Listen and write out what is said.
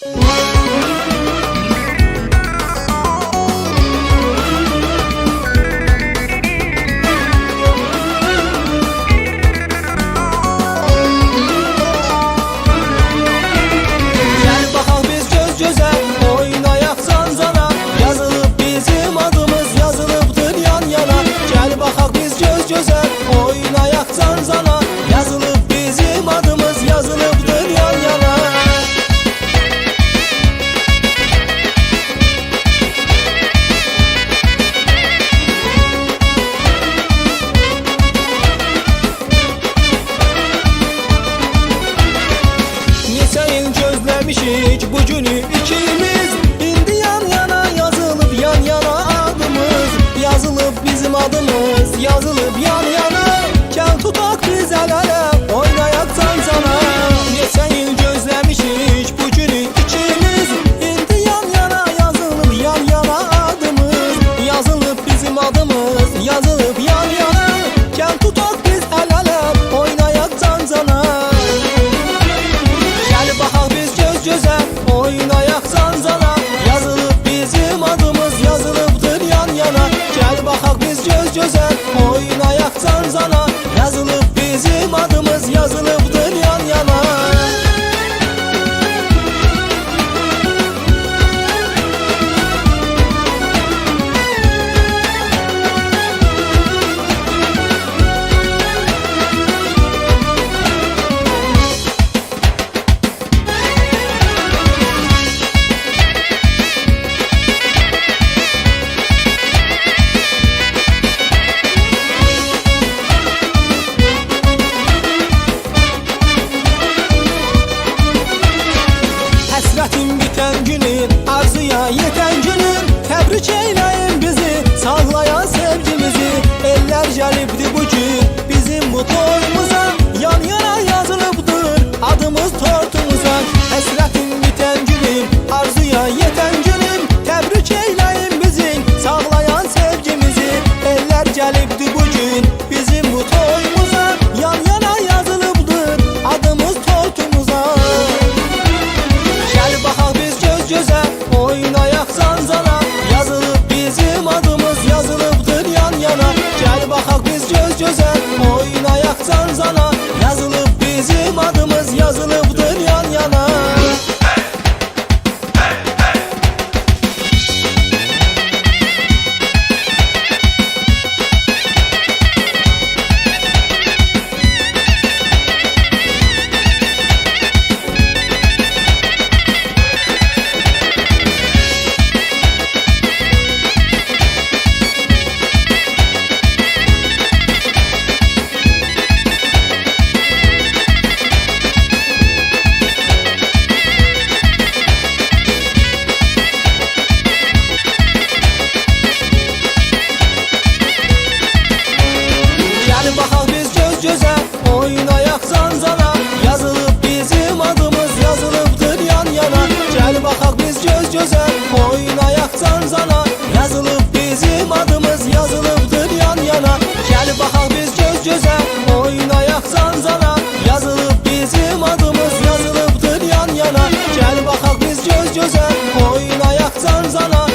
Gel gözləmişik bu günü ikimiz. İndi yan yana yazılıb yan yana adımız. Yazılıb bizim adımız yazılıb yan güzel Oynayaktan zana. Güceyim Sen sarzana güzel Boyun ayak Tarzan'a Yazılıp bizim adımız yazılıptır yan yana. Gel bakak biz göz göze Boyun ayak Tarzan'a Yazılıp bizim adımız yazılıptır yan yana. Gel bakak biz göz göze Boyun ayak Tarzan'a